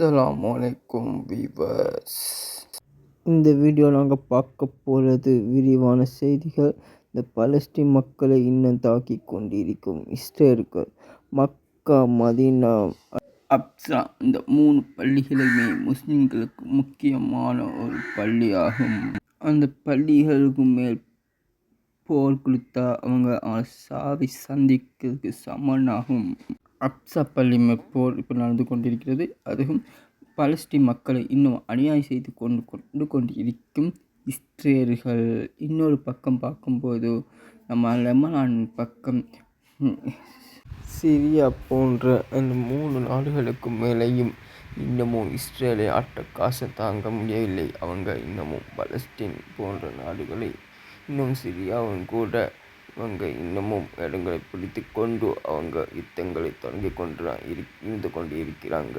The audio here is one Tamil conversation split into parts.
அஸ்ஸலாமு வலைக்கும் வீவர்ஸ். இந்த வீடியோ நாங்கள் பார்க்க போகிறது விரிவான செய்திகள். இந்த பலஸ்தீன் மக்களை இன்னும் தாக்கி கொண்டிருக்கும் இஸ்ரேலுக்கு மக்கா மதீனா அப்சா இந்த மூணு பள்ளிகளுமே முஸ்லீம்களுக்கு முக்கியமான ஒரு பள்ளியாகும். அந்த பள்ளிகளுக்கு மேல் போர் கொடுத்தா அவங்க அவங்கள சாவி சந்திக்கிறதுக்கு சமனாகும். அப்சா பள்ளி போர் இப்போ நடந்து கொண்டிருக்கிறது. அதுவும் பலஸ்தீன் மக்களை இன்னும் அநியாயம் செய்து கொண்டு கொண்டு கொண்டு இருக்கும் இஸ்ரேல்கள். இன்னொரு பக்கம் பார்க்கும்போது நம்ம லெமனான் பக்கம். சிரியா போன்ற அந்த மூணு நாடுகளுக்கு மேலேயும் இன்னமும் இஸ்ரேலை ஆட்ட காசை தாங்க முடியவில்லை. அவங்க இன்னமும் பலஸ்தீன் போன்ற நாடுகளை இன்னும் சிரியாவும் கூட அவங்க இன்னமும் இடங்களை பிடித்து கொண்டு அவங்க யுத்தங்களை தொடங்கி கொண்டு இருந்து கொண்டு இருக்கிறாங்க.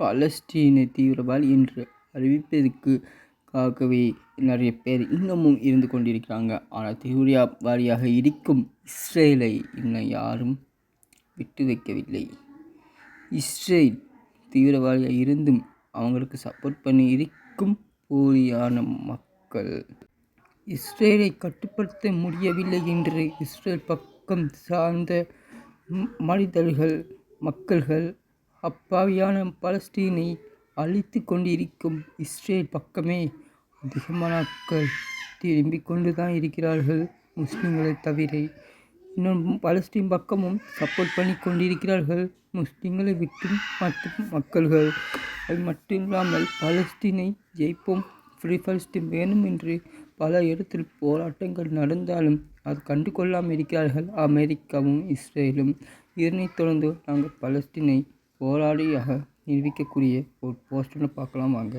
பலஸ்டீன தீவிரவாதி என்று அறிவிப்பதற்காகவே நிறைய பேர் இன்னமும் இருந்து கொண்டிருக்கிறாங்க. ஆனால் தீவிரவாதியாக இருக்கும் இஸ்ரேலை இன்னும் யாரும் விட்டு வைக்கவில்லை. இஸ்ரேல் தீவிரவாதியாக இருந்தும் அவங்களுக்கு சப்போர்ட் பண்ணி இருக்கும் போலியான மக்கள். இஸ்ரேலை கட்டுப்படுத்த முடியவில்லை என்று இஸ்ரேல் பக்கம் சார்ந்த மனிதர்கள் மக்கள்கள் அப்பாவியான பலஸ்தீனை அழித்து கொண்டிருக்கும் இஸ்ரேல் பக்கமே அதிகமான மக்கள் திரும்பிக் கொண்டு தான் இருக்கிறார்கள் முஸ்லீம்களை தவிர. இன்னும் பலஸ்தீன் பக்கமும் சப்போர்ட் பண்ணி கொண்டிருக்கிறார்கள். முஸ்லீம்களை விட்டு மற்ற மக்கள்கள். அது மட்டும் இல்லாமல் பலஸ்தீனை ஜெயிப்போம். ஃப்ரீ பலஸ்தீன் வேணும் என்று பல இடத்தில் போராட்டங்கள் நடந்தாலும் அது கண்டு கொள்ளாமல் இருக்கிறார்கள். அமெரிக்காவும் இஸ்ரேலும். இதனைத் தொடர்ந்து நாங்கள் பலஸ்தீனை போராளியாக நிரூபிக்கக்கூடிய ஒரு போஸ்டர்னு பார்க்கலாம் வாங்க.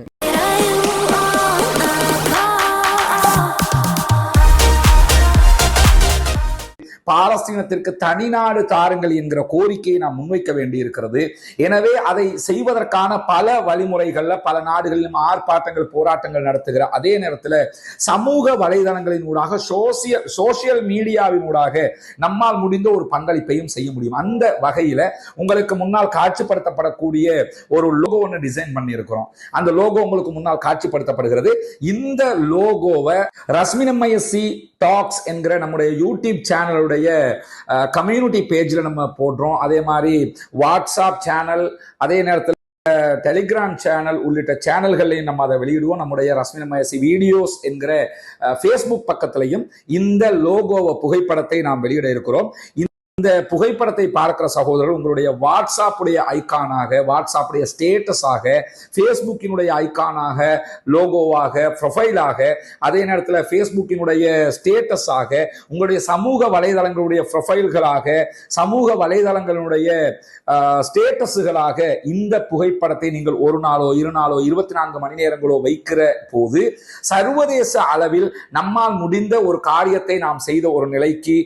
பாலஸ்தீனத்திற்கு தனிநாடு தாருங்கள் என்கிற கோரிக்கையை நாம் முன்வைக்க வேண்டியிருக்கிறது. எனவே அதை செய்வதற்கான பல வழிமுறைகள்ல பல நாடுகளிலும் ஆர்ப்பாட்டங்கள் போராட்டங்கள் நடத்துகிற அதே நேரத்தில் சமூக வலைதளங்களின் ஊடாக சோசியல் சோசியல் மீடியாவின் ஊடாக நம்மால் முடிந்த ஒரு பங்களிப்பையும் செய்ய முடியும். அந்த வகையில உங்களுக்கு முன்னால் காட்சிப்படுத்தப்படக்கூடிய ஒரு லோகோ ஒன்று டிசைன் பண்ணியிருக்கிறோம். அந்த லோகோ உங்களுக்கு முன்னால் காட்சிப்படுத்தப்படுகிறது. இந்த லோகோவை ரஸ்மினமயசி டாக்ஸ் என்கிற நம்முடைய யூடியூப் சேனலுடைய கம்யூனிட்டி பேஜில் நம்ம போடுறோம். அதே மாதிரி வாட்ஸ்அப் சேனல் அதே நேரத்தில் டெலிகிராம் சேனல் உள்ளிட்ட சேனல்களையும் நம்ம அதை வெளியிடுவோம். நம்முடைய ரஸ்மினமயசி வீடியோஸ் என்கிற ஃபேஸ்புக் பக்கத்திலையும் இந்த லோகோவை புகைப்படத்தை நாம் வெளியிட இருக்கிறோம். இந்த புகைப்படத்தை பார்க்கிற சகோதரர் உங்களுடைய வாட்ஸ்அப்புடைய ஐக்கானாக வாட்ஸ்அப்புடைய ஸ்டேட்டஸாக ஃபேஸ்புக்கினுடைய ஐக்கானாக லோகோவாக ப்ரொஃபைலாக அதே நேரத்தில் ஃபேஸ்புக்கினுடைய ஸ்டேட்டஸாக உங்களுடைய சமூக வலைதளங்களுடைய ப்ரொஃபைல்களாக சமூக வலைதளங்களுடைய ஸ்டேட்டஸுகளாக இந்த புகைப்படத்தை நீங்கள் ஒரு நாளோ இரு நாளோ இருபத்தி நான்கு மணி நேரங்களோ வைக்கிற போது சர்வதேச அளவில் நம்மால் முடிந்த ஒரு காரியத்தை நாம் செய்த ஒரு நிலைக்கு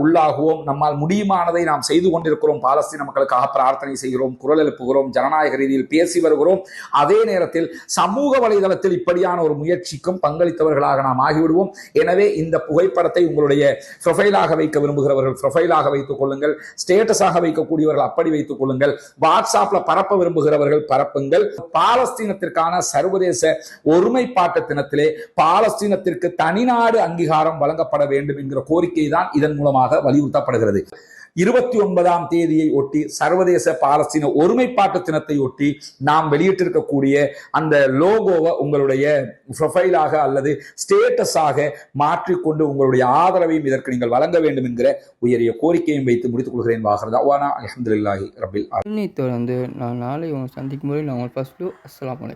உள்ளாகுவோம். நம்மால் முடியுமானதை நாம் செய்து கொண்டிருக்கிறோம். பாலஸ்தீன மக்களுக்காக பிரார்த்தனை செய்கிறோம் குரல் எழுப்புகிறோம் ஜனநாயக ரீதியில் பேசி வருகிறோம். அதே நேரத்தில் சமூக வலைதளத்தில் இப்படியான ஒரு முயற்சிக்கும் பங்களித்தவர்களாக நாம் ஆகிவிடுவோம். எனவே இந்த புகைப்படத்தை உங்களுடைய ப்ரொஃபைலாக வைக்க விரும்புகிறவர்கள் ப்ரொஃபைலாக வைத்துக் கொள்ளுங்கள். ஸ்டேட்டஸாக வைக்கக்கூடியவர்கள் அப்படி வைத்துக் கொள்ளுங்கள். வாட்ஸ்அப்ல பரப்ப விரும்புகிறவர்கள் பரப்புங்கள். பாலஸ்தீனத்திற்கான சர்வதேச ஒருமைப்பாட்டு தினத்திலே பாலஸ்தீனத்திற்கு தனிநாடு அங்கீகாரம் வழங்கப்பட வேண்டும் என்கிற கோரிக்கை தான் இதன் மூலமாக வலியுறுத்தப்படுகிறது. இருபத்தி ஒன்பதாம் தேதியை ஒட்டி சர்வதேச பாலஸ்தீன ஒருமைப்பாட்டு தினத்தை ஒட்டி நாம் வெளியிட்டிருக்கக்கூடிய அந்த லோகோவை உங்களுடைய ப்ரொஃபைலாக அல்லது ஸ்டேட்டஸாக மாற்றிக்கொண்டு உங்களுடைய ஆதரவையும் இதற்கு நீங்கள் வழங்க வேண்டும் என்கிற உயரிய கோரிக்கையும் வைத்து முடித்துக் கொள்கிறேன். வாகிறது வானா அஹமதுல்லாஹி ரபில் இதனைத் தொடர்ந்து நான் நாளை சந்திக்கும் முறை நான் ஃபர்ஸ்ட் ஃபஸ்ட்டு அஸ்ஸலாமு